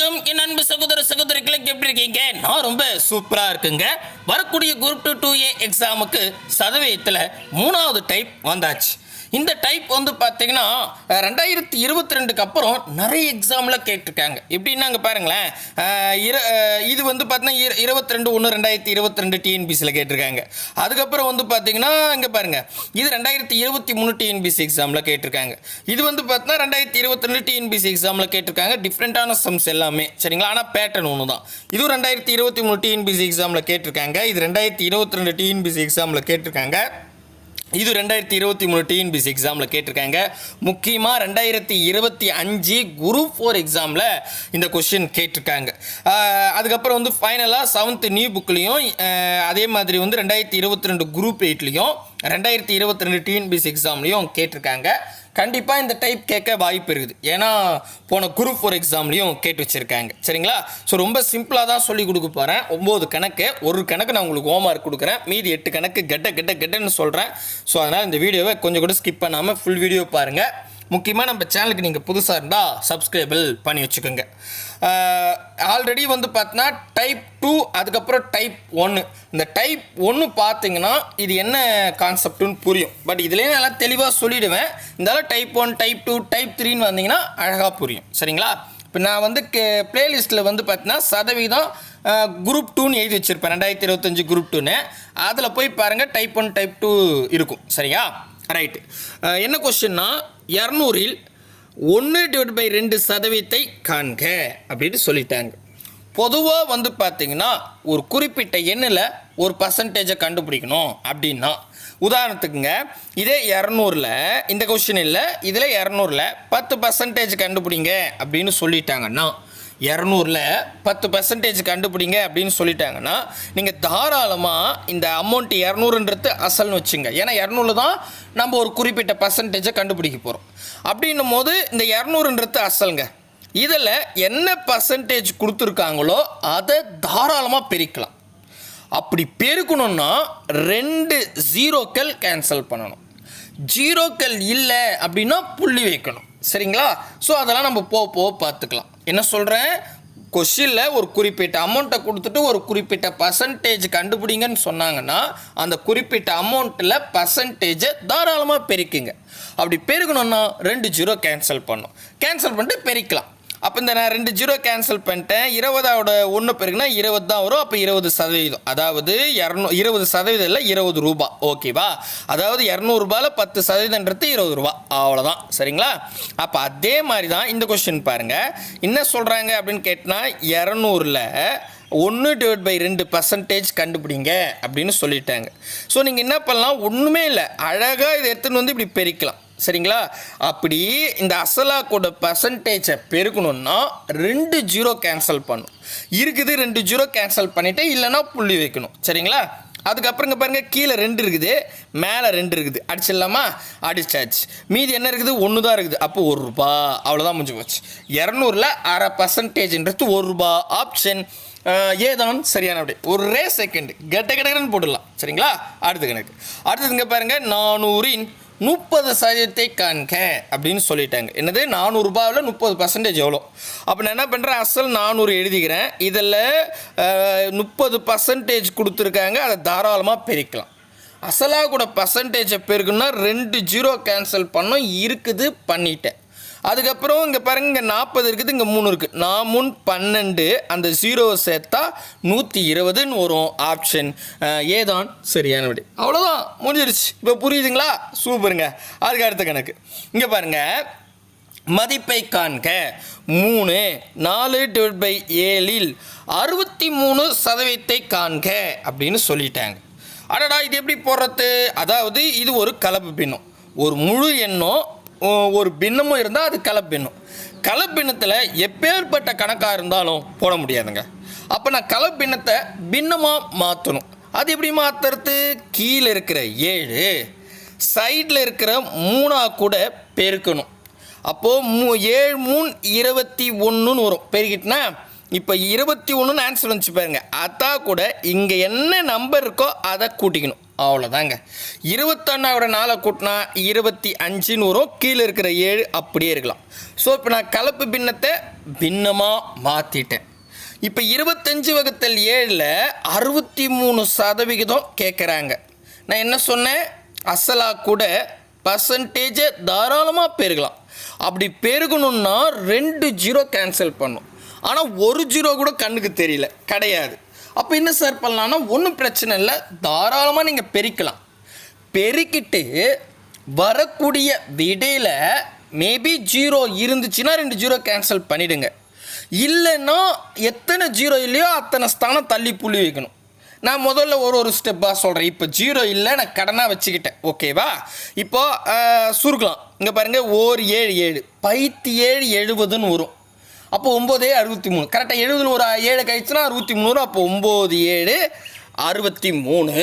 வணக்கம். என் அன்பு சகோதர சகோதரிகளுக்கு எப்படி இருக்கீங்க? நான் ரொம்ப சூப்பரா இருக்குங்க. வரக்கூடிய குரூப் டூ டூ ஏ எக்ஸாமுக்கு சதவீதத்தில் மூணாவது டைப் வந்தாச்சு. இந்த டைப் வந்து பார்த்தீங்கன்னா ரெண்டாயிரத்தி இருபத்தி ரெண்டுக்கு அப்புறம் நிறைய எக்ஸாமில் கேட்டிருக்காங்க. எப்படின்னா அங்கே பாருங்களேன். இரு இது வந்து பார்த்தீங்கன்னா இருபத்தி ரெண்டு ஒன்று ரெண்டாயிரத்தி இருபத்தி ரெண்டு டிஎன்பிசியில் கேட்டிருக்காங்க. அதுக்கப்புறம் வந்து பார்த்தீங்கன்னா இங்கே பாருங்கள் இது ரெண்டாயிரத்தி இருபத்தி மூணு டிஎன்பிசி எக்ஸாமில் கேட்டிருக்காங்க. இது வந்து பார்த்தீங்கன்னா ரெண்டாயிரத்தி இருபத்தி ரெண்டு டிஎன்பிசி எக்ஸாமில் கேட்டிருக்காங்க. டிஃப்ரெண்ட்டான சம்ஸ் எல்லாமே. சரிங்களா? ஆனால் பேட்டர்ன் ஒன்று தான் இதுவும் ரெண்டாயிரத்தி இருபத்தி மூணு டிஎன்பிசி எக்ஸாமில் கேட்டிருக்காங்க. இது ரெண்டாயிரத்தி இருபத்தி ரெண்டு டிஎன்பிசி எக்ஸாமில் கேட்டிருக்காங்க. இது ரெண்டாயிரத்தி இருபத்தி மூணு டிஎன்பிசி எக்ஸாமில் கேட்டிருக்காங்க. முக்கியமாக ரெண்டாயிரத்தி இருபத்தி அஞ்சு குரூப் ஃபோர் எக்ஸாமில் இந்த கொஷின் கேட்டிருக்காங்க. அதுக்கப்புறம் வந்து ஃபைனலாக செவன்த் நியூ புக்லேயும் அதே மாதிரி வந்து ரெண்டாயிரத்தி இருபத்தி ரெண்டு குரூப் எயிட்லேயும் ரெண்டாயிரத்தி இருபத்தி ரெண்டு டிஎன்பிசி எக்ஸாம்லேயும் கேட்டிருக்காங்க. கண்டிப்பாக இந்த டைப் கேட்க வாய்ப்பு இருக்குது. ஏன்னா போன குரூப் ஃபோர் எக்ஸாம்லேயும் கேட்டு வச்சுருக்காங்க. சரிங்களா? ஸோ ரொம்ப சிம்பிளாக தான் சொல்லி கொடுக்க போகிறேன் ஒம்பது கணக்கு ஒரு கணக்கு நான் உங்களுக்கு ஹோம்ஒர்க் கொடுக்குறேன். மீதி எட்டு கணக்கு கெட்ட கெட்ட கெட்டன்னு சொல்கிறேன் ஸோ அதனால் இந்த வீடியோவை கொஞ்சம் கூட ஸ்கிப் பண்ணாமல் ஃபுல் வீடியோ பாருங்கள் முக்கியமாக நம்ம சேனலுக்கு நீங்கள் புதுசாக இருந்தால் சப்ஸ்கிரைபிள் பண்ணி வச்சுக்கோங்க. ஆல்ரெடி வந்து பார்த்தீங்கன்னா டைப் டூ அதுக்கப்புறம் டைப் ஒன்று இந்த டைப் ஒன்று பார்த்தீங்கன்னா இது என்ன கான்செப்ட்னு புரியும். பட் இதுலேயே நல்லா தெளிவாக சொல்லிவிடுவேன் இருந்தாலும் type one type two type த்ரீன்னு வந்தீங்கன்னா அழகாக புரியும். சரிங்களா? இப்போ நான் வந்து பிளேலிஸ்ட்டில் வந்து பார்த்தீங்கன்னா சதவீதம் குரூப் டூன்னு எழுதி வச்சுருப்பேன். ரெண்டாயிரத்தி இருபத்தஞ்சி குரூப் டூன்னு அதில் போய் பாருங்கள் டைப் ஒன் டைப் டூ இருக்கும். சரியா? ரைட்டு என்ன கொஸ்டின்னா இரநூறில் ஒன்று டிவைட் பை ரெண்டு சதவீதத்தை காண்க. அப்படின்னு சொல்லிட்டாங்க. பொதுவாக வந்து பார்த்தீங்கன்னா ஒரு குறிப்பிட்ட எண்ணில் ஒரு பர்சன்டேஜை கண்டுபிடிக்கணும் அப்படின்னா. உதாரணத்துக்குங்க இதே இரநூறுல இந்த கொஸ்டின் இல்லை இதில் இரநூறுல பத்து பர்சன்டேஜ் கண்டுபிடிங்க அப்படின்னு சொல்லிட்டாங்கன்னா இரநூறுல பத்து பர்சன்டேஜ் கண்டுபிடிங்க அப்படின்னு சொல்லிட்டாங்கன்னா நீங்கள் தாராளமாக இந்த அமௌண்ட் இரநூறுன்றது அசல்னு வச்சுங்க. ஏன்னா இரநூறு தான் நம்ம ஒரு குறிப்பிட்ட பர்சன்டேஜை கண்டுபிடிக்க போகிறோம் அப்படின்னும் போது இந்த இரநூறுன்றது அசலுங்க. இதில் என்ன பர்சன்டேஜ் கொடுத்துருக்காங்களோ அதை தாராளமாக பிரிக்கலாம். அப்படி பெருக்கணும்னா ரெண்டு ஜீரோக்கள் கேன்சல் பண்ணணும். ஜீரோக்கள் இல்லை அப்படின்னா புள்ளி வைக்கணும். சரிங்களா? ஸோ அதெல்லாம் நம்ம போக போக பார்த்துக்கலாம். என்ன சொல்கிறேன் கொஷினில் ஒரு குறிப்பிட்ட அமௌண்ட்டை கொடுத்துட்டு ஒரு குறிப்பிட்ட பர்சன்டேஜ் கண்டுபிடிங்கன்னு சொன்னாங்கன்னா அந்த குறிப்பிட்ட அமௌண்ட்டில் பர்சன்டேஜை தாராளமாக பெருக்குங்க. அப்படி பெருக்கணும்னா ரெண்டு ஜீரோ கேன்சல் பண்ணும். கேன்சல் பண்ணிட்டு பெருக்கலாம். அப்போ இந்த நான் ரெண்டு ஜீரோ கேன்சல் பண்ணிட்டேன். இருபதாவோட ஒன்று பெருக்குனா இருபது தான் வரும். அப்போ இருபது சதவீதம். அதாவது இரநூ இருபது சதவீதம் இல்லை இருபது ரூபா. ஓகேவா அதாவது இரநூறுபாவில் பத்து சதவீதன்றது இருபது ரூபா. அவ்வளோதான் சரிங்களா? அப்போ அதே மாதிரி தான் இந்த கொஸ்டின் பாருங்கள் என்ன சொல்கிறாங்க அப்படின்னு கேட்டால் இரநூறில் ஒன்று டிவைட் பை ரெண்டு பர்சன்டேஜ் கண்டுபிடிங்க அப்படின்னு சொல்லிட்டாங்க. ஸோ நீங்கள் என்ன பண்ணலாம்? ஒன்றுமே இல்லை. அழகாக இதை எடுத்துன்னு வந்து இப்படி பெருக்கலாம். சரிங்களா? அப்படி இந்த அசலாக்கோட பர்சன்டேஜை பெருக்கணும்னா ரெண்டு ஜீரோ கேன்சல் பண்ணும். இருக்குது ரெண்டு ஜீரோ கேன்சல் பண்ணிவிட்டு இல்லைன்னா புள்ளி வைக்கணும். சரிங்களா? அதுக்கப்புறம் இங்கே பாருங்கள் கீழே ரெண்டு இருக்குது மேலே ரெண்டு இருக்குது. அடிச்சிடலாமா? அடிச்சாச்சு. மீதி என்ன இருக்குது? ஒன்று தான் இருக்குது. அப்போ ஒரு ரூபா. அவ்வளோதான் முடிஞ்சு போச்சு. இரநூறுல அரை பர்சன்டேஜ்ன்றது ஒரு ரூபா. ஆப்ஷன் ஏதான்? சரியான அப்படி. ஒரே செகண்ட் கெட்ட கெட்டன்னு போட்டுடலாம். சரிங்களா? அடுத்த கணக்கு. அடுத்தது இங்கே பாருங்கள் நானூறின் முப்பது சதவீதத்தை காண்க அப்படின்னு சொல்லிட்டாங்க. என்னது? நானூறுரூபாவில் முப்பது பர்சன்டேஜ் எவ்வளோ? அப்போ நான் என்ன பண்ணுறேன் அசல் நானூறு எழுதிக்கிறேன். இதில் முப்பது பர்சன்டேஜ் கொடுத்துருக்காங்க. அதை தாராளமாக பிரிக்கலாம். அசலாக கூட பர்சன்டேஜை பெருக்குன்னா ரெண்டு ஜீரோ கேன்சல் பண்ணோம். இருக்குது பண்ணிட்டேன். அதுக்கப்புறம் இங்கே பாருங்க இங்கே நாற்பது இருக்குது இங்கே மூணு இருக்குது நான் முன் பன்னெண்டு அந்த ஜீரோவை சேர்த்தா நூற்றி இருபதுன்னு வரும் ஆப்ஷன் ஏதான் சரியான விடை அவ்வளோதான் முடிஞ்சிருச்சு. இப்போ புரியுதுங்களா? சூப்பருங்க. அதுக்கு அடுத்த கணக்கு. இங்கே பாருங்கள் மதிப்பை காண்க. மூணு நாலு டிவைட் பை ஏழில் அறுபத்தி மூணு சதவீதத்தை காண்க அப்படின்னு சொல்லிட்டாங்க. அடடா இது எப்படி போடுறது? அதாவது இது ஒரு கலப்பு பின்னம். ஒரு முழு எண்ணம் ஒரு பின்னமும் இருந்தால் அது கலப்பின்னம். கலப்பின்னத்தில் எப்பேற்பட்ட கணக்காக இருந்தாலும் போட முடியாதுங்க. அப்போ நான் கலப்பின்னத்தை பின்னமாக மாற்றணும் அது எப்படி மாற்றுறது கீழே இருக்கிற ஏழு சைடில் இருக்கிற மூணாக கூட பெருக்கணும். அப்போது மூ ஏழு மூணு இருபத்தி ஒன்றுன்னு வரும். பெருக்கிட்டுனா இப்போ இருபத்தி ஒன்றுன்னு ஆன்சர் வந்துச்சு பாருங்க. அதான் கூட இங்கே என்ன நம்பர் இருக்கோ அதை கூட்டிக்கணும். அவ்வளோதாங்க இருபத்தொன்னாவோட நாளை கூட்டினா இருபத்தி அஞ்சுன்னு வரும் கீழே இருக்கிற ஏழு அப்படியே இருக்கலாம். ஸோ இப்போ நான் கலப்பு பின்னத்தை பின்னமாக மாற்றிட்டேன் இப்போ இருபத்தஞ்சு வகுத்தல் ஏழில் அறுபத்தி மூணு சதவிகிதம் கேட்குறாங்க நான் என்ன சொன்னேன்? அசலாக கூட பர்சன்டேஜை தாராளமாக பெருகலாம். அப்படி பெருகணுன்னா ரெண்டு ஜீரோ கேன்சல் பண்ணும். ஆனால் ஒரு ஜீரோ கூட கண்ணுக்கு தெரியல. கிடையாது. அப்போ என்ன சார் பண்ணலாம்னா ஒன்றும் பிரச்சனை இல்லை. தாராளமாக நீங்கள் பெருக்கலாம். பெருக்கிட்டு வரக்கூடிய விடையில் மேபி ஜீரோ இருந்துச்சுன்னா ரெண்டு ஜீரோ கேன்சல் பண்ணிவிடுங்க இல்லைன்னா எத்தனை ஜீரோ இல்லையோ அத்தனை ஸ்தானம் தள்ளி புள்ளி வைக்கணும். நான் முதல்ல ஒரு ஒரு ஸ்டெப்பாக சொல்கிறேன் இப்போ ஜீரோ இல்லை நான் கடனாக வச்சுக்கிட்டேன். ஓகேவா இப்போ சுருக்கலாம். இங்கே பாருங்கள் ஓர் ஏழு ஏழு. பைத்து ஏழு எழுபதுன்னு வரும். அப்போ ஒம்போதே அறுபத்தி மூணு. கரெக்டாக எழுபதில் ஒரு ஏழு கழிச்சுன்னா அறுபத்தி மூணு அப்போ ஒம்பது ஏழு அறுபத்தி மூணு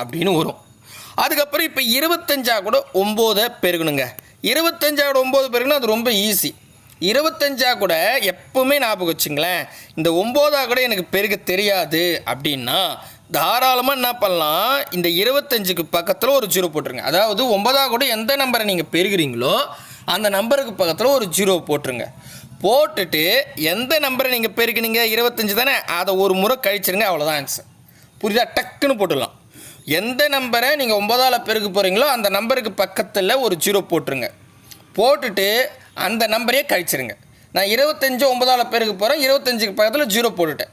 அப்படின்னு வரும். அதுக்கப்புறம் இப்போ இருபத்தஞ்சா கூட ஒம்போதை பெருகணுங்க. இருபத்தஞ்சா கூட ஒம்பது பெருகுனா அது ரொம்ப ஈஸி இருபத்தஞ்சா கூட எப்பவுமே ஞாபகம் வச்சுங்களேன் இந்த ஒம்போதா கூட எனக்கு பெருக தெரியாது அப்படின்னா தாராளமாக என்ன பண்ணலாம் இந்த இருபத்தஞ்சுக்கு பக்கத்தில் ஒரு ஜீரோ போட்டுருங்க. அதாவது ஒன்பதா கூட எந்த நம்பரை நீங்கள் பெருகிறீங்களோ அந்த நம்பருக்கு பக்கத்தில் ஒரு ஜீரோ போட்டுருங்க. போட்டுட்டு எந்த நம்பரை நீங்கள் பெருக்கினீங்க? இருபத்தஞ்சி தானே? அதை ஒரு முறை கழிச்சிருங்க அவ்வளோதான் ஆன்சர் புரியுதா? டக்குன்னு போட்டுடலாம். எந்த நம்பரை நீங்கள் ஒம்பதால் பெருக்க போகிறீங்களோ அந்த நம்பருக்கு பக்கத்தில் ஒரு ஜீரோ போட்டுருங்க. போட்டுட்டு அந்த நம்பரையே கழிச்சிருங்க. நான் இருபத்தஞ்சு ஒம்பதால் பெருக்க போகிறேன் இருபத்தஞ்சுக்கு பக்கத்தில் ஜீரோ போட்டுட்டேன்.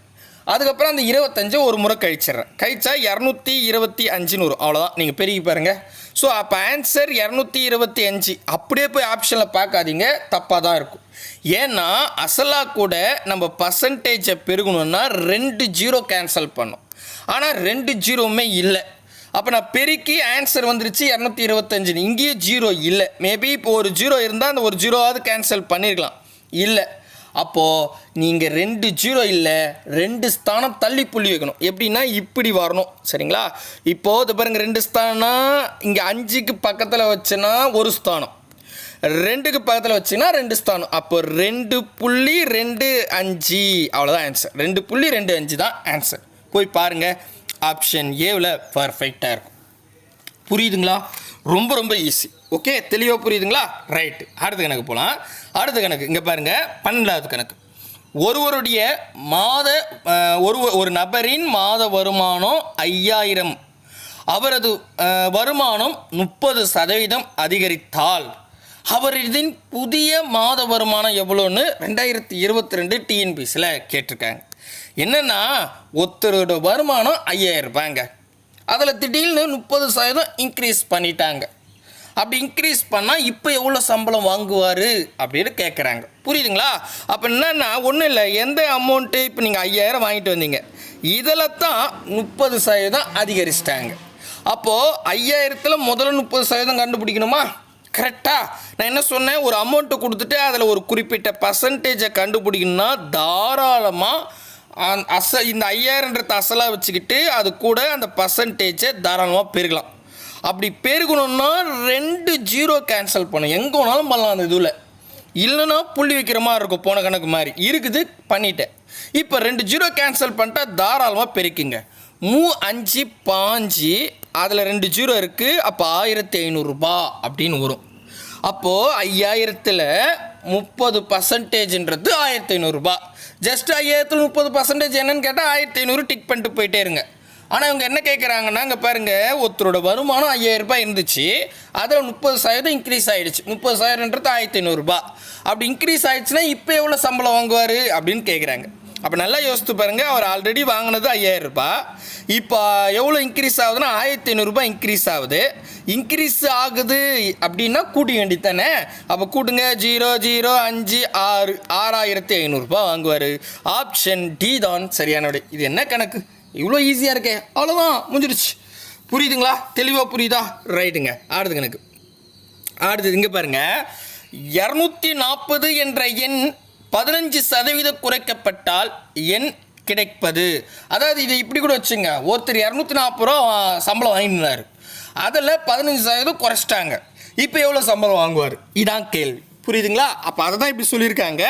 அதுக்கப்புறம் அந்த இருபத்தஞ்சு ஒரு முறை கழிச்சிடுறேன். கழிச்சா இரநூத்தி இருபத்தி அஞ்சுன்னு வரும் அவ்வளோதான் நீங்கள் பெருகி பாருங்கள் ஸோ அப்போ ஆன்சர் இரநூத்தி இருபத்தி அஞ்சு. அப்படியே போய் ஆப்ஷனில் பார்க்காதீங்க. தப்பாக தான் இருக்கும். ஏன்னா அசலாக கூட நம்ம பர்சன்டேஜை பெருகணும்னா ரெண்டு ஜீரோ கேன்சல் பண்ணும். ஆனால் ரெண்டு ஜீரோவுமே இல்லை. அப்போ நான் பெருக்கி ஆன்சர் வந்துருச்சு இரநூத்தி இருபத்தஞ்சு இங்கேயும் ஜீரோ இல்லை. மேபி இப்போ ஒரு ஜீரோ இருந்தால் அந்த ஒரு ஜீரோவாவது கேன்சல் பண்ணியிருக்கலாம் இல்லை. அப்போது நீங்கள் ரெண்டு ஜீரோ இல்லை ரெண்டு ஸ்தானம் தள்ளி புள்ளி வைக்கணும். எப்படின்னா இப்படி வரணும். சரிங்களா? இப்போது இது ரெண்டு ஸ்தானம்னா இங்கே அஞ்சுக்கு பக்கத்தில் வச்சேன்னா ஒரு ஸ்தானம். ரெண்டுக்கு பக்கத்தில் வச்சிங்கன்னா ரெண்டு ஸ்தானம். அப்போ ரெண்டு புள்ளி ரெண்டு அஞ்சு. அவ்வளோதான் ஆன்சர் ரெண்டு புள்ளி ரெண்டு அஞ்சு தான் ஆன்சர் போய் பாருங்கள் ஆப்ஷன் ஏவில் பர்ஃபெக்டாக இருக்கும். புரியுதுங்களா? ரொம்ப ரொம்ப ஈஸி ஓகே தெளிவாக புரியுதுங்களா? ரைட்டு அடுத்த கணக்கு போகலாம் அடுத்த கணக்கு. இங்கே பாருங்கள் பன்னெண்டாவது கணக்கு. ஒருவருடைய மாத ஒரு ஒரு நபரின் மாத வருமானம் ஐயாயிரம். அவரது வருமானம் முப்பது சதவீதம் அதிகரித்தால் அவரின் புதிய மாத வருமானம் எவ்வளோன்னு ரெண்டாயிரத்தி இருபத்தி ரெண்டு டிஎன்பிசியில் கேட்டிருக்காங்க. என்னென்னா ஒருத்தரோட வருமானம் ஐயாயிரம் ரூபாய்ங்க. அதில் திடீர்னு முப்பது சதவீதம் இன்க்ரீஸ் பண்ணிட்டாங்க. அப்படி இன்க்ரீஸ் பண்ணால் இப்போ எவ்வளோ சம்பளம் வாங்குவார் அப்படின்னு கேட்குறாங்க புரியுதுங்களா? அப்போ என்னென்னா ஒன்றும் இல்லை. எந்த அமௌண்ட்டு இப்போ நீங்கள் ஐயாயிரம் வாங்கிட்டு வந்தீங்க. இதில் தான் முப்பது சதவீதம் அதிகரிச்சிட்டாங்க. அப்போது ஐயாயிரத்தில் முதல்ல முப்பது சதவீதம் கண்டுபிடிக்கணுமா? கரெக்டாக நான் என்ன சொன்னேன்? ஒரு அமௌண்ட்டு கொடுத்துட்டு அதில் ஒரு குறிப்பிட்ட பர்சன்டேஜை கண்டுபிடிக்கணும்னா தாராளமாக அந் அச இந்த ஐயாயிரன்றத அசலாக வச்சுக்கிட்டு அது கூட அந்த பர்சன்டேஜை தாராளமாக பெருகலாம். அப்படி பெருகணும்னா ரெண்டு ஜீரோ கேன்சல் பண்ணும் எங்கே வேணாலும் பண்ணலாம் அந்த இதில். இல்லைன்னா புள்ளி வைக்கிற மாதிரி இருக்கும் போன கணக்கு மாதிரி. இருக்குது பண்ணிட்டேன். இப்போ ரெண்டு ஜீரோ கேன்சல் பண்ணிட்டா தாராளமாக பெருக்குங்க. மூ அஞ்சு பாஞ்சு அதில் ரெண்டு ஜீரோ இருக்குது அப்போ ஆயிரத்தி ஐநூறுரூபா அப்படின்னு வரும். அப்போது ஐயாயிரத்தில் முப்பது பர்சன்டேஜ்ன்றது ஆயிரத்தி ஐநூறுரூபா ஜஸ்ட் ஐயாயிரத்தில் முப்பது பர்சன்டேஜ் என்னன்னு கேட்டால் ஆயிரத்தி ஐநூறு டிக் பண்ணிட்டு போயிட்டே இருங்க. ஆனால் இவங்க என்ன கேட்குறாங்கன்னா இங்கே பாருங்கள் ஒருத்தரோட வருமானம் ஐயாயிரம் ரூபாய் இருந்துச்சு. அதில் முப்பது சதவீதம் இன்க்ரீஸ் ஆகிடுச்சு முப்பது சதவீதம்ன்றது ஆயிரத்தி ஐநூறுரூபா அப்படி இன்க்ரீஸ் ஆயிடுச்சுன்னா இப்போ எவ்வளோ சம்பளம் வாங்குவார் அப்படின்னு கேட்குறாங்க அப்போ நல்லா யோசித்து பாருங்கள் அவர் ஆல்ரெடி வாங்கினது ஐயாயிரம் ரூபாய். இப்போ எவ்வளோ இன்க்ரீஸ் ஆகுதுன்னா ஆயிரத்தி ஐநூறுரூபா இன்க்ரீஸ் ஆகுது. இன்க்ரீஸ் ஆகுது அப்படின்னா கூட்டி வேண்டி தானே? அப்போ கூட்டுங்க ஜீரோ ஜீரோ அஞ்சு ஆறு ஆறாயிரத்தி ஐநூறுரூபா வாங்குவார். ஆப்ஷன் டி தான் சரியான இது என்ன கணக்கு? இவ்வளோ ஈஸியாக இருக்கே. அவ்வளோதான் முடிஞ்சிடுச்சு. புரியுதுங்களா? தெளிவாக புரியுதா? ரைட்டுங்க அடுத்த கணக்கு. அடுத்தது இங்கே பாருங்கள் இரநூத்தி நாற்பது என்ற எண் பதினஞ்சு சதவீதம் குறைக்கப்பட்டால் எண் கிடைப்பது. அதாவது இதை இப்படி கூட வச்சுங்க. ஒருத்தர் இரநூத்தி நாற்பது ரூபா சம்பளம் வாங்கினார் அதில் பதினஞ்சு சதவீதம் குறைச்சிட்டாங்க. இப்போ எவ்வளோ சம்பளம் வாங்குவார்? இதான் கேள்வி. புரியுதுங்களா? அப்போ அதை தான் இப்படி சொல்லியிருக்காங்க.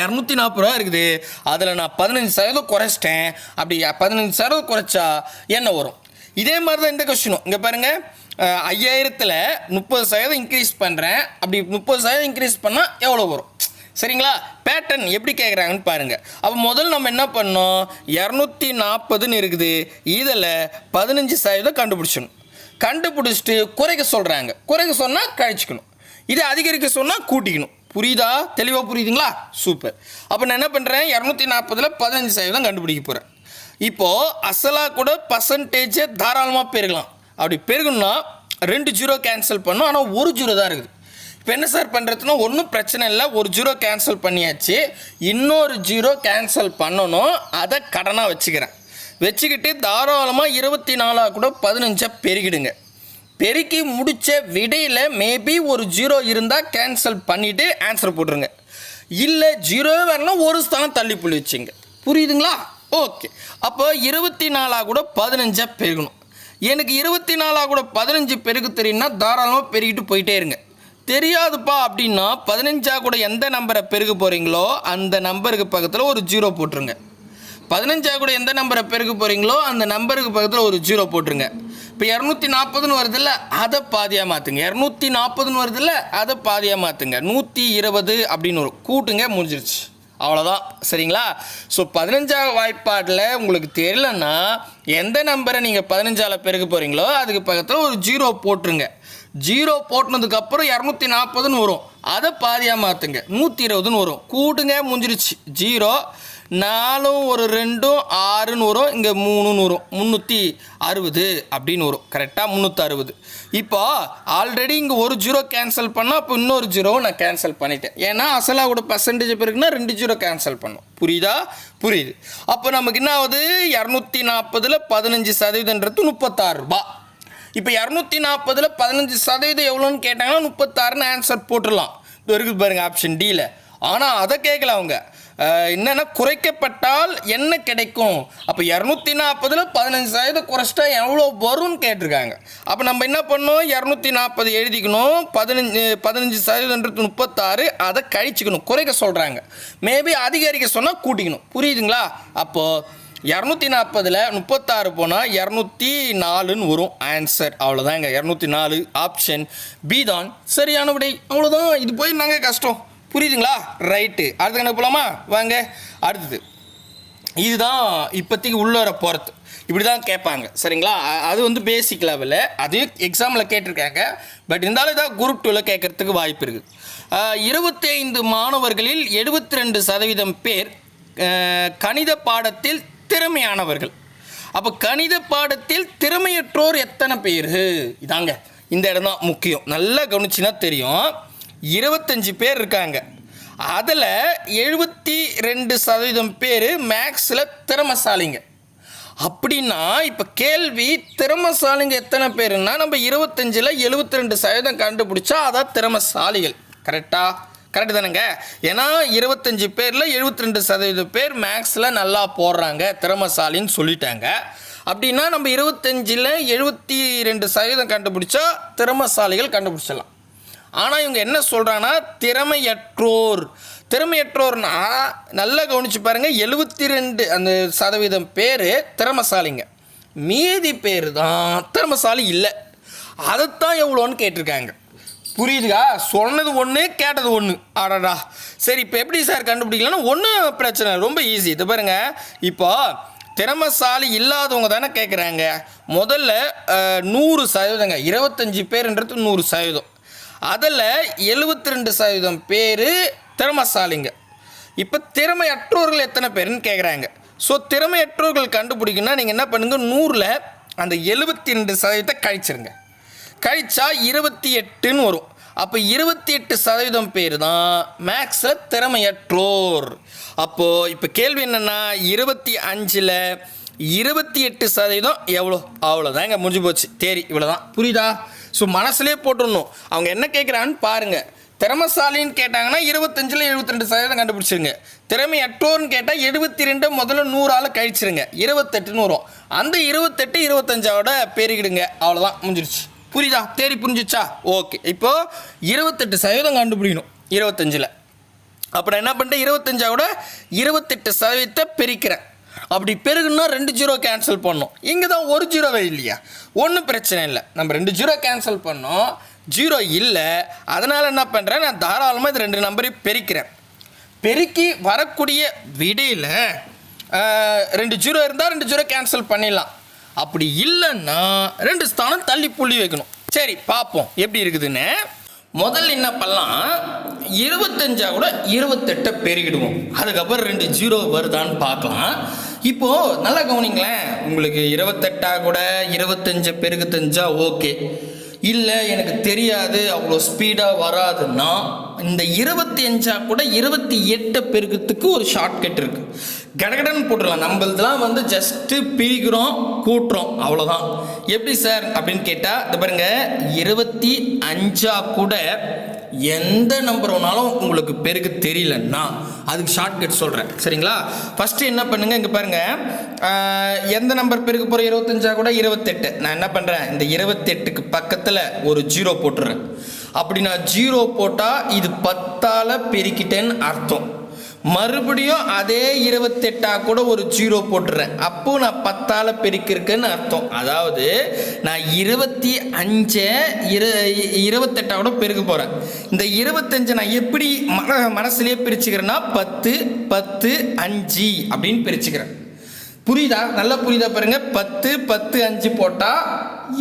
இரநூத்தி நாற்பது ரூபா இருக்குது. அதில் நான் பதினஞ்சு சதவீதம் குறைச்சிட்டேன். அப்படி பதினஞ்சு சதவீதம் குறைச்சா என்ன வரும்? இதே மாதிரி தான் இந்த கொஸ்டினும் இங்கே பாருங்கள் ஐயாயிரத்தில் முப்பது சதவீதம் இன்க்ரீஸ் பண்ணுறேன் அப்படி முப்பது சதவீதம் இன்க்ரீஸ் பண்ணால் எவ்வளோ வரும்? சரிங்களா? பேட்டர்ன் எப்படி கேட்குறாங்கன்னு பாருங்கள் அப்போ முதல்ல நம்ம என்ன பண்ணோம் இரநூத்தி நாற்பதுன்னு இருக்குது. இதில் பதினஞ்சு சதவீதம் கண்டுபிடிச்சணும் கண்டுபிடிச்சிட்டு குறைக்க சொல்கிறாங்க குறைக்க சொன்னால் கழிச்சிக்கணும். இதை அதிகரிக்க சொன்னால் கூட்டிக்கணும். புரியுதா? தெளிவாக புரியுதுங்களா? சூப்பர் அப்போ நான் என்ன பண்ணுறேன் இரநூத்தி நாற்பதில் பதினஞ்சு சதவீதம் கண்டுபிடிக்க போகிறேன் இப்போது அசலாக கூட பர்சன்டேஜை தாராளமாக பெருகலாம். அப்படி பெருகணும்னா ரெண்டு ஜீரோ கேன்சல் பண்ணும். ஆனால் ஒரு ஜீரோ தான் இருக்குது. இப்போ என்ன சார் பண்ணுறதுன்னா ஒன்றும் பிரச்சனை இல்லை. ஒரு ஜீரோ கேன்சல் பண்ணியாச்சு. இன்னொரு ஜீரோ கேன்சல் பண்ணணும். அதை கடனாக வச்சுக்கிறேன். வச்சுக்கிட்டு தாராளமாக இருபத்தி நாலாக கூட பதினஞ்சாக பெருகிடுங்க. பெருக்கி முடித்த விடையில் மேபி ஒரு ஜீரோ இருந்தால் கேன்சல் பண்ணிவிட்டு ஆன்சர் போட்டுருங்க. இல்லை ஜீரோவே வரலாம் ஒரு ஸ்தானம் தள்ளி புள்ளி வச்சுங்க. புரியுதுங்களா? ஓகே அப்போ இருபத்தி நாலாக கூட பதினஞ்சாக பெருகணும். எனக்கு இருபத்தி நாலாக கூட பதினஞ்சு பெருகு தெரியும்னா தாராளமாக பெருகிட்டு போயிட்டே இருங்க. தெரியாதுப்பா அப்படின்னா பதினஞ்சா கூட எந்த நம்பரை பெருக போகிறீங்களோ அந்த நம்பருக்கு பக்கத்தில் ஒரு ஜீரோ போட்டுருங்க. பதினஞ்சா கூட எந்த நம்பரை பெருக்க போகிறீங்களோ அந்த நம்பருக்கு பக்கத்தில் ஒரு ஜீரோ போட்டுருங்க. இப்போ இரநூத்தி நாற்பதுன்னு வருதுல்ல அதை பாதியாக மாற்றுங்க இரநூத்தி நாற்பதுன்னு வருதுல்ல அதை பாதியாக மாற்றுங்க நூற்றி இருபது அப்படின்னு ஒரு கூட்டுங்க முடிஞ்சிருச்சு. அவ்வளோதான் சரிங்களா? ஸோ பதினஞ்சாவது வாய்ப்பாட்டில் உங்களுக்கு தெரியலன்னா எந்த நம்பரை நீங்கள் பதினஞ்சாவில் பெருக்க போகிறீங்களோ அதுக்கு பக்கத்தில் ஒரு ஜீரோ போட்டுருங்க. ஜீரோ போட்டுனதுக்கப்புறம் இரநூத்தி நாற்பதுன்னு வரும். அதை பாதியாக மாற்றுங்க நூற்றி இருபதுன்னு வரும். கூட்டுங்க முடிஞ்சிருச்சு. ஜீரோ நாலும் ஒரு ரெண்டும் ஆறுன்னு வரும். இங்கே மூணுன்னு வரும். முந்நூற்றி அறுபது அப்படின்னு வரும். கரெக்டாக முந்நூற்றி அறுபது. இப்போ ஆல்ரெடி இங்கே ஒரு ஜீரோ கேன்சல் பண்ணால் அப்போ இன்னொரு ஜீரோவை நான் கேன்சல் பண்ணிட்டேன். ஏன்னா அசலாக கூட பர்சன்டேஜ் பிறகுனா ரெண்டு ஜீரோ கேன்சல் பண்ணும். புரியுதா? புரியுது. அப்போ நமக்கு என்ன ஆகுது? இரநூத்தி நாற்பதில் பதினஞ்சு சதவீதன்றது முப்பத்தாறு ரூபா. இப்போ இரநூத்தி நாற்பதில் பதினஞ்சு சதவீதம் எவ்வளோன்னு கேட்டாங்கன்னா முப்பத்தாறுன்னு ஆன்சர் போட்டுடலாம். இது இருக்குது பாருங்க ஆப்ஷன் டியில் ஆனால் அதை கேட்கல அவங்க. என்னென்னா குறைக்கப்பட்டால் என்ன கிடைக்கும்? அப்போ இரநூத்தி நாற்பதில் பதினஞ்சு சதவீதம் குறைச்சிட்டா எவ்வளோ வரும்னு கேட்டிருக்காங்க. அப்போ நம்ம என்ன பண்ணோம் இரநூத்தி நாற்பது எழுதிக்கணும். பதினஞ்சு பதினஞ்சு சதவீதம்ன்றது முப்பத்தாறு. அதை கழிச்சுக்கணும். குறைக்க சொல்கிறாங்க மேபி அதிகரிக்க சொன்னால் கூட்டிக்கணும். புரியுதுங்களா? அப்போது இரநூத்தி நாற்பதில் முப்பத்தாறு போனால் இரநூத்தி நாலுன்னு வரும் ஆன்சர் அவ்வளோதாங்க இரநூத்தி நாலு ஆப்ஷன் பி தான் சரியான விடை. அவ்வளோதான் இது போய் நாங்கள் கஷ்டம். புரியுதுங்களா? ரைட்டு அடுத்து கணக்கு போகலாமா வாங்க. அடுத்தது. இதுதான் இப்போதைக்கு உள்ளே வர போகிறது இப்படி தான் கேட்பாங்க. சரிங்களா? அது வந்து பேசிக் லெவலில் அது எக்ஸாமில் கேட்டிருக்காங்க. பட் இருந்தாலும் இதான் குரூப் டூவில் கேட்குறதுக்கு வாய்ப்பு இருக்குது. இருபத்தி ஐந்து மாணவர்களில் எழுபத்தி ரெண்டு சதவீதம் பேர் கணித பாடத்தில் திறமையானவர்கள். அப்போ கணித பாடத்தில் திறமையற்றோர் எத்தனை பேர்? இதாங்க இந்த இடம் தான் முக்கியம். நல்லா கவனிச்சின்னா தெரியும். இருபத்தஞ்சி பேர் இருக்காங்க. அதில் எழுபத்தி ரெண்டு சதவீதம் பேர் மேக்ஸில் திறமசாலிங்க. அப்படின்னா இப்போ கேள்வி திறமசாலிங்க எத்தனை பேருன்னா நம்ம இருபத்தஞ்சில் எழுபத்தி ரெண்டு சதவீதம் கண்டுபிடிச்சா அதான் திறமசாலிகள். கரெக்டாக கரெக்டு தானேங்க? ஏன்னா இருபத்தஞ்சி பேரில் எழுபத்தி ரெண்டு சதவீதம் பேர் மேக்ஸில் நல்லா போடுறாங்க திறமசாலின்னு சொல்லிட்டாங்க. அப்படின்னா நம்ம இருபத்தஞ்சில் எழுபத்தி ரெண்டு சதவீதம் கண்டுபிடிச்சா திறமசாலிகள் கண்டுபிடிச்சிடலாம். ஆனால் இவங்க என்ன சொல்கிறாங்கன்னா திறமையற்றோர். திறமையற்றோர்னா நல்லா கவனிச்சு பாருங்கள் எழுபத்தி ரெண்டு அந்த சதவீதம் பேர் திறமசாலிங்க. மீதி பேர் தான் திறமசாலி இல்லை. அதைத்தான் எவ்வளோன்னு கேட்டிருக்காங்க. புரியுதுக்கா? சொன்னது ஒன்று கேட்டது ஒன்று ஆடாடா சரி இப்போ எப்படி சார் கண்டுபிடிக்கலன்னா ஒன்றும் பிரச்சனை இல்லை. ரொம்ப ஈஸி இது பாருங்க. இப்போ திறமசாலி இல்லாதவங்க தானே கேட்குறாங்க முதல்ல நூறு சதவீதங்க. இருபத்தஞ்சி பேருன்றது நூறு சதவீதம். அதில் எழுபத்தி ரெண்டு சதவீதம் பேர் திறமசாலிங்க. இப்போ திறமையற்றோர்கள் எத்தனை பேருன்னு கேட்குறாங்க ஸோ திறமையற்றோர்கள் கண்டுபிடிக்கணும்னா நீங்கள் என்ன பண்ணுங்கள் நூறில் அந்த எழுபத்தி ரெண்டு சதவீதத்தை கழிச்சிருங்க. கழிச்சா இருபத்தி எட்டுன்னு வரும். அப்போ இருபத்தி எட்டு சதவீதம் பேர் தான் மேக்ஸில் திறமையற்றோர். அப்போது இப்போ கேள்வி என்னென்னா இருபத்தி அஞ்சில் இருபத்தி எட்டு சதவீதம் எவ்வளோ? அவ்வளோதாங்க முடிஞ்சு போச்சு. தேரி இவ்வளோதான் புரியுதா? ஸோ மனசுலேயே போட்டுடணும். அவங்க என்ன கேட்குறான்னு பாருங்கள் திறமசாலின்னு கேட்டாங்கன்னா இருபத்தஞ்சில் எழுபத்தி ரெண்டு சதவீதம் கண்டுபிடிச்சிருங்க. திறமையற்றோர்னு கேட்டால் எழுபத்தி ரெண்டு முதல்ல நூறால் கழிச்சிருங்க. இருபத்தெட்டுன்னு வரும். அந்த இருபத்தெட்டு இருபத்தஞ்சாவோட பெருகிடுங்க. அவ்வளோதான் முடிஞ்சிருச்சு. புரியுதா? தேடி புரிஞ்சிச்சா? ஓகே. இப்போ இருபத்தெட்டு சதவீதம் கண்டுபிடிக்கணும். இருபத்தஞ்சில். அப்புறம் என்ன பண்ணுறேன் இருபத்தஞ்சாவோட இருபத்தெட்டு சதவீதத்தை பிரிக்கிறேன். அப்படி பெருகுன்னா ரெண்டு ஜீரோ கேன்சல் பண்ணோம் இங்கே தான் ஒரு ஜீரோவே இல்லையா? ஒன்றும் பிரச்சனை இல்லை. நம்ம ரெண்டு ஜீரோ கேன்சல் பண்ணோம். ஜீரோ இல்லை. அதனால் என்ன பண்ணுறேன் நான் தாராளமாக இது ரெண்டு நம்பரையும் பெருக்கிறேன். பெருக்கி வரக்கூடிய விடையில் ரெண்டு ஜீரோ இருந்தால் ரெண்டு ஜீரோ கேன்சல் பண்ணிடலாம். அப்படி இல்லைன்னா ரெண்டு ஸ்தானம் தள்ளி புள்ளி வைக்கணும். சரி பார்ப்போம் எப்படி இருக்குதுன்னு? முதல்ல என்ன பண்ணலாம்? இருபத்தஞ்சா கூட இருபத்தெட்டை பெருகிடுவோம். அதுக்கப்புறம் ரெண்டு ஜீரோ வருதான்னு பார்க்கலாம். இப்போது நல்லா கவனிங்களேன். உங்களுக்கு இருபத்தெட்டா கூட இருபத்தஞ்சு பெருகுத்தஞ்சா ஓகே. இல்லை எனக்கு தெரியாது அவ்வளோ ஸ்பீடாக வராதுன்னா இந்த இருபத்தி அஞ்சா கூட இருபத்தி எட்டு பெருக்கத்துக்கு ஒரு ஷார்ட்கட் இருக்குது கடகடன் போட்டுடலாம். நம்மளதுலாம் வந்து ஜஸ்ட்டு பிரிக்கிறோம் கூட்டுறோம். அவ்வளோதான் எப்படி சார் அப்படின்னு கேட்டால் இந்த பாருங்க இருபத்தி அஞ்சா கூட எந்த நம்பர் வேணாலும் உங்களுக்கு பெருக்கு தெரியலன்னா அதுக்கு ஷார்ட்கட் சொல்கிறேன் சரிங்களா? ஃபஸ்ட்டு என்ன பண்ணுங்க இங்கே பாருங்க. எந்த நம்பர் பெருக்கு போகிற இருபத்தஞ்சா கூட இருபத்தெட்டு. நான் என்ன பண்ணுறேன் இந்த இருபத்தெட்டுக்கு பக்கத்தில் ஒரு ஜீரோ போட்டுறேன். அப்படி நான் ஜீரோ போட்டால் இது பத்தால் பெருக்கிட்டேன்னு அர்த்தம். மறுபடியும் அதே இருபத்தெட்டா கூட ஒரு ஜீரோ போட்டுறேன். அப்போ நான் பத்தால் பெருக்கிருக்கேன்னு அர்த்தம். அதாவது நான் இருபத்தி அஞ்சை இரு இருபத்தெட்டா கூட பெருக்க போகிறேன் இந்த இருபத்தஞ்சை நான் எப்படி மன மனசுலேயே பிரிச்சுக்கிறேன்னா பத்து பத்து அஞ்சு அப்படின்னு பிரிச்சுக்கிறேன். புரியுதா? நல்லா புரியுதா பாருங்க. பத்து பத்து அஞ்சு போட்டால்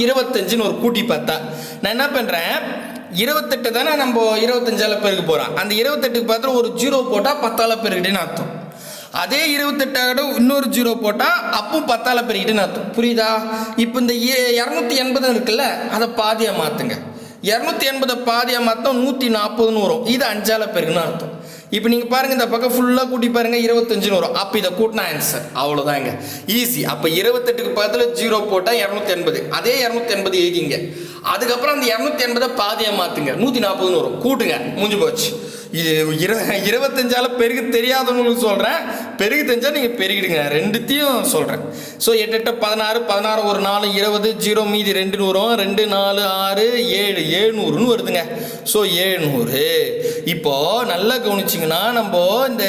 இருபத்தஞ்சுன்னு ஒரு கூட்டி பார்த்தா. நான் என்ன பண்ணுறேன் இருபத்தெட்டு தானே நம்ம இருபத்தஞ்சால பேருக்கு போகிறோம் அந்த இருபத்தெட்டுக்கு பார்த்து ஒரு ஜீரோ போட்டால் பத்தால பேருக்கிட்டேன்னு அர்த்தம். அதே இருபத்தெட்டாவோட இன்னொரு ஜீரோ போட்டால் அப்பவும் பத்தால பெருக்கிட்டேன்னு அர்த்தம். புரியுதா? இப்போ இந்த இரநூத்தி எண்பது இருக்குல்ல அதை பாதியாக மாற்றுங்க இரநூத்தி எண்பதை பாதியாக மாற்றினா நூற்றி நாற்பதுன்னு வரும். இது அஞ்சால பெருக்குன்னு அர்த்தம். இப்போ நீங்கள் பாருங்கள் இந்த பக்கம் ஃபுல்லாக கூட்டி பாருங்கள் இருபத்தஞ்சுன்னு வரும் அப்போ இதை கூட்டினா ஆன்சர் அவ்வளோதாங்க ஈஸி அப்போ இருபத்தெட்டுக்கு பக்கத்தில் ஜீரோ போட்டால் இரநூத்தி எண்பது அதே இரநூத்தி எண்பது எழுதிங்க அதுக்கப்புறம் அந்த இரநூத்தி எண்பதை பாதியாக மாற்றுங்க நூற்றி நாற்பதுன்னு வரும் கூட்டுங்க. முடிஞ்சு போச்சு. இரு இருபத்தஞ்சால பெருகு தெரியாதவங்களுக்கு சொல்கிறேன் பெருகு தெரிஞ்சால் நீங்கள் பெருகிடுங்க. ரெண்டுத்தையும் சொல்கிறேன் ஸோ எட்டு எட்டு பதினாறு பதினாறு ஒரு நாலு இருபது ஜீரோ மீதி ரெண்டு நூறும் ரெண்டு நாலு ஆறு ஏழு ஏழ்நூறுன்னு வருதுங்க. ஸோ ஏழ்நூறு. இப்போது நல்லா கவனிச்சிங்கன்னா நம்ம இந்த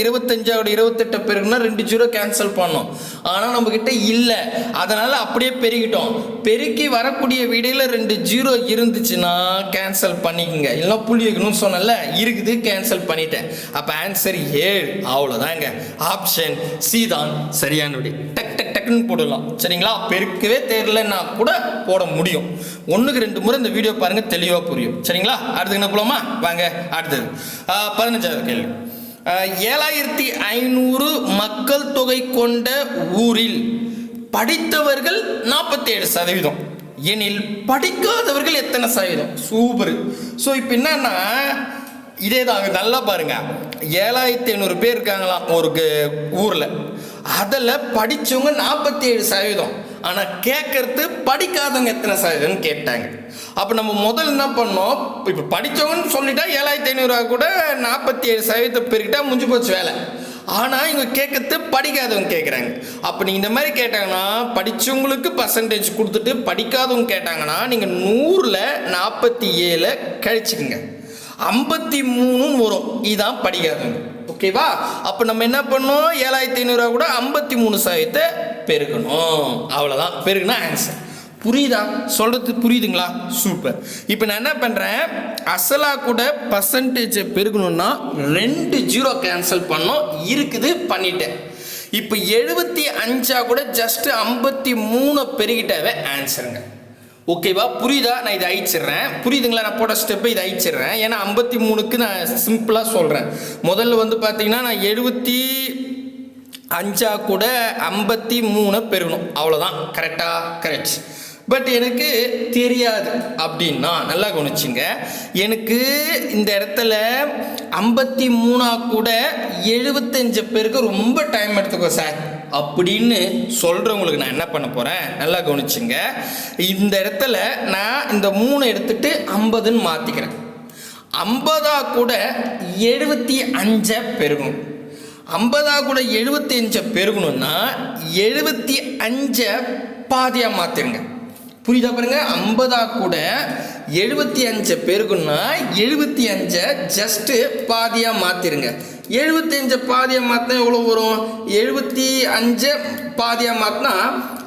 இருபத்தஞ்சாவோட இருபத்தெட்டு பெருகுனா ரெண்டு ஜீரோ கேன்சல் பண்ணோம். ஆனால் நம்மக்கிட்ட இல்லை. அதனால் அப்படியே பெருகிட்டோம். பெருக்கி வரக்கூடிய விடையில் ரெண்டு ஜீரோ இருந்துச்சுன்னா கேன்சல் பண்ணிக்கோங்க. இல்லைன்னா புள்ளி வைக்கணும்னு சொன்னல இருக்குது. இது கேன்சல் பண்ணிட்டேன். அப்போ ஆன்சர் ஏழு. அவ்வளோதாங்க ஆப்ஷன் சி தான். சரியான விடை டக் டக் டக்குன்னு போடலாம் சரிங்களா? பெருக்கவே தெரியலன்னா கூட போட முடியும். ஒன்றுக்கு ரெண்டு முறை இந்த வீடியோ பாருங்கள் தெளிவாக புரியும். சரிங்களா? அடுத்து என்ன போலாமா? வாங்க அடுத்தது. பதினஞ்சாவது கேள்வி. ஏழாயிரத்தி ஐநூறு மக்கள் தொகை கொண்ட ஊரில் படித்தவர்கள் நாற்பத்தேழு சதவீதம். எனில் படிக்காதவர்கள் எத்தனை சதவீதம்? சூப்பர். ஸோ இப்போ என்னன்னா இதே தான் நல்லா பாருங்க. ஏழாயிரத்தி ஐநூறு பேர் இருக்காங்களாம் ஒரு ஊரில். அதில் படித்தவங்க நாற்பத்தி ஏழு சதவீதம். ஆனால் கேட்கறது படிக்காதவங்க எத்தனை சதவீதம்னு கேட்டாங்க. அப்போ நம்ம முதல்ல என்ன பண்ணோம்? இப்போ படித்தவங்கன்னு சொல்லிட்டா ஏழாயிரத்தி ஐநூறுரூவா கூட நாற்பத்தி ஏழு சதவீதத்தை பெருக்கிட்டா முடிஞ்சு போச்சு வேலை. ஆனால் இவங்க கேட்கறது படிக்காதவங்க கேட்குறாங்க அப்போ நீங்கள் இந்த மாதிரி கேட்டாங்கன்னா படித்தவங்களுக்கு பர்சன்டேஜ் கொடுத்துட்டு படிக்காதவங்க கேட்டாங்கன்னா நீங்கள் நூறில் நாற்பத்தி ஏழை கழிச்சுக்குங்க. ஐம்பத்தி மூணும் வரும். இதான் படிக்காதவங்க ஓகேவா? அப்போ நம்ம என்ன பண்ணோம் ஏழாயிரத்தி ஐநூறுரூவா கூட ஐம்பத்தி மூணு சதவீதத்தை பெருக்கணும். அவ்வளோதான் பெருக்குனா ஆன்சர் புரியுதா? சொல்கிறது புரியுதுங்களா? சூப்பர் இப்போ நான் என்ன பண்ணுறேன் அசலாக கூட பர்சன்டேஜை பெருக்கணும்னா ரெண்டு ஜீரோ கேன்சல் பண்ணோம். இருக்குது பண்ணிட்டேன். இப்போ எழுபத்தி அஞ்சா கூட ஜஸ்ட் ஐம்பத்தி மூணு பெருகிட்டாவே ஆன்சருங்க ஓகேவா புரியுதா? நான் இதை அழிச்சிடுறேன். புரியுதுங்களா? நான் போட ஸ்டெப்பை இதை அழிச்சிடுறேன். ஏன்னா ஐம்பத்தி மூணுக்கு நான் சிம்பிளாக சொல்கிறேன் முதல்ல வந்து பார்த்தீங்கன்னா நான் எழுபத்தி அஞ்சா கூட ஐம்பத்தி மூணு பெருகணும். அவ்வளோதான் கரெக்டாக கரெக்ட் பட் எனக்கு தெரியாது அப்படின்னா நல்லா கவனிச்சுங்க. எனக்கு இந்த இடத்துல ஐம்பத்தி மூணா கூட எழுபத்தஞ்சு பேருக்கு ரொம்ப டைம் எடுத்துக்கோ சார் அப்படின்னு சொல்கிறவங்களுக்கு நான் என்ன பண்ண போகிறேன் நல்லா கவனிச்சுங்க. இந்த இடத்துல நான் இந்த மூணு எடுத்துட்டு ஐம்பதுன்னு மாற்றிக்கிறேன் ஐம்பதா கூட எழுபத்தி அஞ்சை பெருகும். ஐம்பதா கூட எழுபத்தி அஞ்சை பெருகணும்னா எழுபத்தி அஞ்சை பாதியாக மாற்றிருங்க புரியுதா பாருங்க? ஐம்பதா கூட எழுபத்தி அஞ்சை பெருகுன்னா எழுபத்தி அஞ்சை ஜஸ்ட்டு பாதியாக மாற்றிருங்க எழுபத்தஞ்சை பாதியாக மாற்றினா எவ்வளோ வரும்? எழுபத்தி அஞ்சு பாதியாக மாற்றினா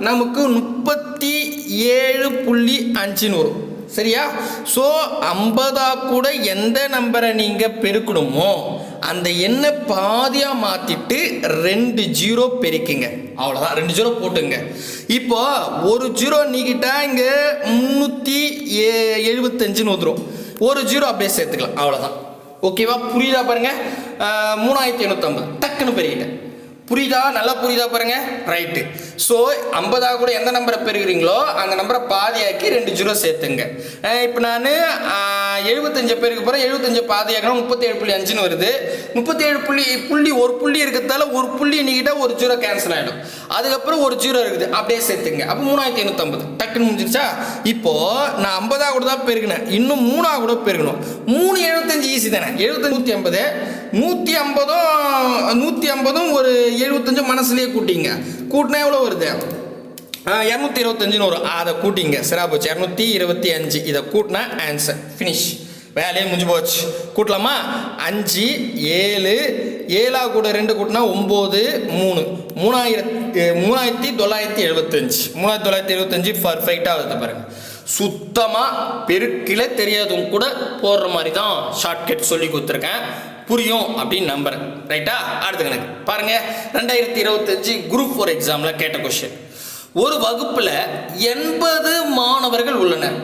நமக்கு முப்பத்தி ஏழு புள்ளி அஞ்சுன்னு வரும். சரியா? ஸோ ஐம்பதா கூட எந்த நம்பரை நீங்கள் பெருக்கணுமோ அந்த எண்ணை பாதியாக மாற்றிட்டு ரெண்டு ஜீரோ பெருக்குங்க. அவ்வளோதான் ரெண்டு ஜீரோ போட்டுங்க. இப்போ ஒரு ஜீரோ நீக்கிட்டா இங்கே முந்நூற்றி ஏ எழுபத்தஞ்சுன்னு வந்துடும் ஒரு ஜீரோ அப்படியே சேர்த்துக்கலாம். அவ்வளோதான் ஓகேவா புரியுதா பாருங்கள் மூணாயிரத்தி எண்ணூற்றம்பது டக்குன்னு பெருகிட்டேன். புரியுதா? நல்லா புரியுதா பாருங்க? ரைட்டு. ஸோ ஐம்பதாக கூட எந்த நம்பரை பெறுகிறீங்களோ அந்த நம்பரை பாதியாக்கி ரெண்டு ஜீரோ சேர்த்துங்க. இப்போ நான் எழுபத்தஞ்சு பேருக்கு போகிறேன் எழுபத்தஞ்சு பாதியாக்கணும் முப்பத்தேழு புள்ளி அஞ்சுன்னு வருது. முப்பத்தேழு புள்ளி புள்ளி ஒரு புள்ளி இருக்கிறதால ஒரு புள்ளி நீக்கிட்டா ஒரு ஜீரோ கேன்சல் ஆகிடும் அதுக்கப்புறம் ஒரு ஜீரோ இருக்குது. அப்படியே சேர்த்துங்க. அப்போ மூணாயிரத்தி எண்ணூற்றம்பது டக்குன்னு முடிஞ்சிருச்சா? இப்போது நான் ஐம்பதாக கூட தான் பெருகினேன். இன்னும் மூணாக கூட பெருகணும். மூணு எழுபத்தஞ்சு ஈஸி தானே. எழுபத்தஞ்சு நூற்றி ஐம்பது. நூற்றி ஐம்பதும் நூற்றி ஐம்பதும் ஒரு எழுபத்தஞ்சும் மனசுலேயே கூட்டிங்க. கூட்டினா எவ்வளோ வருது? இரநூத்தி இருபத்தஞ்சுன்னு வரும். அதை கூட்டிங்க. சரியா போச்சு. இரநூத்தி இருபத்தி அஞ்சு. இதை கூட்டினா ஆன்சர் ஃபினிஷ் வேலையே முடிஞ்சு போச்சு. கூட்டலாமா? அஞ்சு ஏழு ஏழா கூட ரெண்டு கூட்டினா ஒம்பது மூணு. மூணாயிரத்தி மூணாயிரத்தி தொள்ளாயிரத்தி எழுபத்தஞ்சு மூணாயிரத்தி தொள்ளாயிரத்தி எழுபத்தஞ்சு பர்ஃபெக்டாக வருது பாருங்க. சுத்தமாக பெருக்கில தெரியாதவங்க கூட போடுற மாதிரி தான் ஷார்ட்கட் சொல்லி கொடுத்துருக்கேன். புரியும் அப்படின்னு நம்புறேன். ரைட்டா அடுத்த கணக்கு. பாருங்க. ரெண்டாயிரத்தி இருபத்தஞ்சு குரூப் ஃபோர் எக்ஸாமில் கேட்ட கொஷின் ஒரு வகுப்பில் எண்பது மாணவர்கள் உள்ளனர்.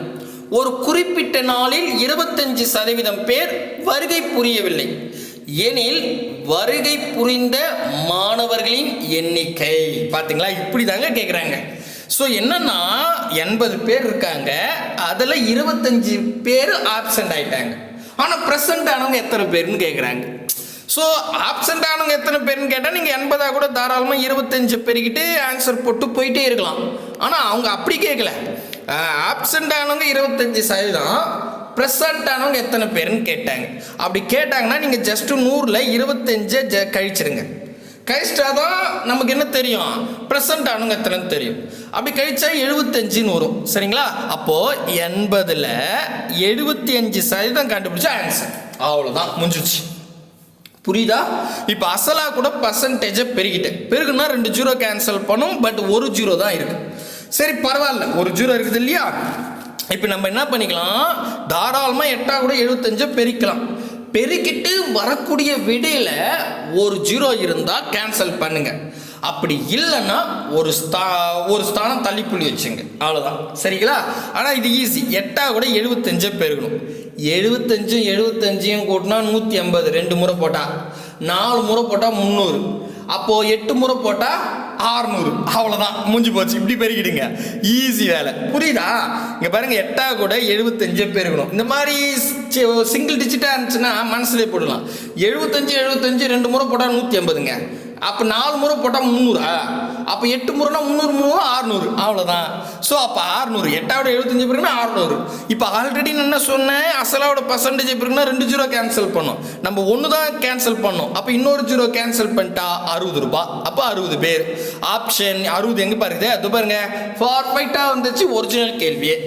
ஒரு குறிப்பிட்ட நாளில் இருபத்தஞ்சு சதவீதம் பேர் வருகை புரியவில்லை. எனில் வருகை புரிந்த மாணவர்களின் எண்ணிக்கை. பார்த்தீங்களா இப்படி தாங்க கேட்குறாங்க ஸோ என்னன்னா எண்பது பேர் இருக்காங்க. அதில் இருபத்தஞ்சு பேர் ஆப்சண்ட் ஆயிட்டாங்க. ஆனால் ப்ரெசண்ட் ஆனவங்க எத்தனை பேர்னு கேட்குறாங்க ஸோ ஆப்சண்ட் ஆனவங்க எத்தனை பேர்னு கேட்டால் நீங்கள் எண்பதாக கூட தாராளமாக இருபத்தஞ்சு பெருகிட்டு ஆன்சர் போட்டு போயிட்டே இருக்கலாம். ஆனால் அவங்க அப்படி கேட்கல ஆப்சண்ட் ஆனவங்க இருபத்தஞ்சு சதவீதம் ப்ரெசண்ட் ஆனவங்க எத்தனை பேர்னு கேட்டாங்க. அப்படி கேட்டாங்கன்னா நீங்கள் ஜஸ்ட்டு நூறில் இருபத்தஞ்சை ஜ கழிச்சிருங்க. கழிச்சிட்டா தான் நமக்கு என்ன தெரியும்? ப்ரெசண்ட் அணுங்கத்தலன்னு தெரியும். அப்படி கழிச்சா எழுபத்தஞ்சுன்னு வரும். சரிங்களா? அப்போது எண்பதில் எழுபத்தி அஞ்சு சதவீதம் கண்டுபிடிச்சா ஆன்சர் அவ்வளோதான் முடிஞ்சிச்சு புரியுதா? இப்போ அசலாக கூட பர்சன்டேஜை பெருகிட்டேன் பெருகுனா ரெண்டு ஜீரோ கேன்சல் பண்ணும் பட் ஒரு ஜீரோ தான் இருக்குது சரி பரவாயில்ல. ஒரு ஜீரோ இருக்குது இல்லையா? இப்போ நம்ம என்ன பண்ணிக்கலாம்? தாராளமாக எட்டாக கூட எழுபத்தஞ்சை பெருக்கலாம். பெருக்கிட்டு வரக்கூடிய விடையில ஒரு ஜீரோ இருந்தால் கேன்சல் பண்ணுங்க. அப்படி இல்லைன்னா ஒரு ஸ்தா ஒரு ஸ்தானம் தள்ளிப்புள்ளி வச்சுங்க. அவ்வளோதான் சரிங்களா? ஆனால் இது ஈஸி எட்டாக கூட எழுபத்தஞ்சே பெருகணும். எழுபத்தஞ்சும் எழுபத்தஞ்சையும் கூட்டினா நூற்றி ஐம்பது. ரெண்டு முறை போட்டால் நாலு முறை போட்டால் முந்நூறு. அப்போது எட்டு முறை போட்டால் ஆறுநூறு. அவ்வளோதான் முடிஞ்சு போச்சு. இப்படி பெருகிடுங்க. ஈஸி வேலை. புரியுதா? இங்கே பாருங்கள் எட்டா கூட எழுபத்தஞ்சு பெருகணும். இந்த மாதிரி சிங்கிள் டிஜிட்டாக இருந்துச்சுன்னா மனசுலேயே போடலாம். எழுபத்தஞ்சு எழுபத்தஞ்சு ரெண்டு முறை போட்டால் நூற்றி ஐம்பதுங்க. அப்போ நாலு முறை போட்டால் முந்நூறா? அப்போ எட்டு முறைனா முந்நூறு மூணு ஆறுநூறு. அவ்வளோதான் ஸோ அப்போ ஆறுநூறு. எட்டாவோட எழுபத்தஞ்சு பிறகுனா ஆறுநூறு. இப்போ ஆல்ரெடி நான் என்ன சொன்னேன்? அசலாவோட பர்சன்டேஜ் பிறகுனா ரெண்டு ஜீரோ கேன்சல் பண்ணோம். நம்ம ஒன்று தான் கேன்சல் பண்ணோம். அப்போ இன்னொரு ஜீரோ கேன்சல் பண்ணிட்டா அறுபது ரூபாய் அப்போ அறுபது பேர். ஆப்ஷன் அறுபது எங்கே பாருங்க அது பாருங்க. பர்ஃபெக்டாக வந்துச்சு ஒரிஜினல் கேள்வியே.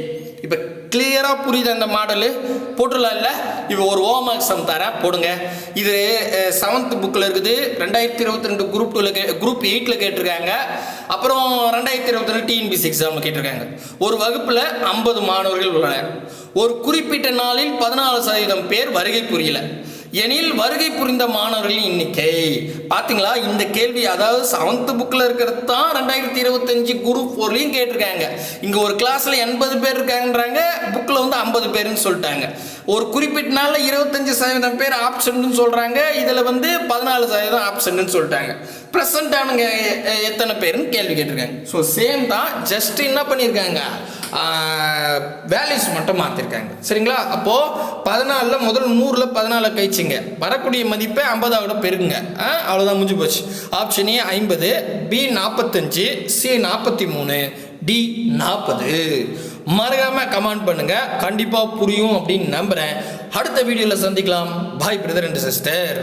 கிளியராக புரியுது அந்த மாடலு. போட்டுடலாம் இல்லை? இப்போ ஒரு ஹோம் எக்ஸாம் தரேன். போடுங்க. இது செவன்த் புக்கில் இருக்குது. ரெண்டாயிரத்தி இருபத்தி ரெண்டு குரூப் டூவில் கே குரூப் எயிட்டில் கேட்டிருக்காங்க. அப்புறம் ரெண்டாயிரத்தி இருபத்தி ரெண்டு டிஎன்பிசி எக்ஸாமில் கேட்டிருக்காங்க. ஒரு வகுப்பில் ஐம்பது மாணவர்கள் உள்ளனர். ஒரு குறிப்பிட்ட நாளில் பதினாலு சதவீதம் பேர் வருகை புரியல. எனில் வருகை புரிந்த மாணவர்களின் எண்ணிக்கை. பார்த்தீங்களா இந்த கேள்வி அதாவது செவன்த் புக்கில் இருக்கிறது தான் ரெண்டாயிரத்தி இருபத்தஞ்சு குரூப் ஃபோர்லையும் கேட்டிருக்காங்க. இங்கே ஒரு கிளாஸில் எண்பது பேர் இருக்காங்கன்றாங்க புக்கில் வந்து ஐம்பது பேருன்னு சொல்லிட்டாங்க. ஒரு குறிப்பிட்ட நாளில் இருபத்தஞ்சு சதவீதம் பேர் ஆப்ஷன் சொல்கிறாங்க இதில் வந்து பதினாலு சதவீதம் ஆப்ஷன் சொல்லிட்டாங்க. ப்ரெசண்ட்டானுங்க எத்தனை பேருன்னு கேள்வி கேட்டிருக்காங்க. ஸோ சேம் தான் ஜஸ்ட் என்ன பண்ணியிருக்காங்க? வேல்யூஸ் மட்டும் மாற்றிருக்காங்க சரிங்களா? அப்போது பதினாலில் முதல் நூறில் பதினாலில் கழிச்சிங்க. வரக்கூடிய மதிப்பை ஐம்பதாவோட பெருங்க ஆ, அவ்வளோதான் முடிஞ்சு போச்சு. ஆப்ஷன் ஏ ஐம்பது பி நாற்பத்தஞ்சு சி நாற்பத்தி மூணு டி நாற்பது மறக்காமல் கமெண்ட் பண்ணுங்கள் கண்டிப்பாக புரியும் அப்படின்னு நம்புகிறேன் அடுத்த வீடியோவில் சந்திக்கலாம். பாய் பிரதர் அண்ட் சிஸ்டர்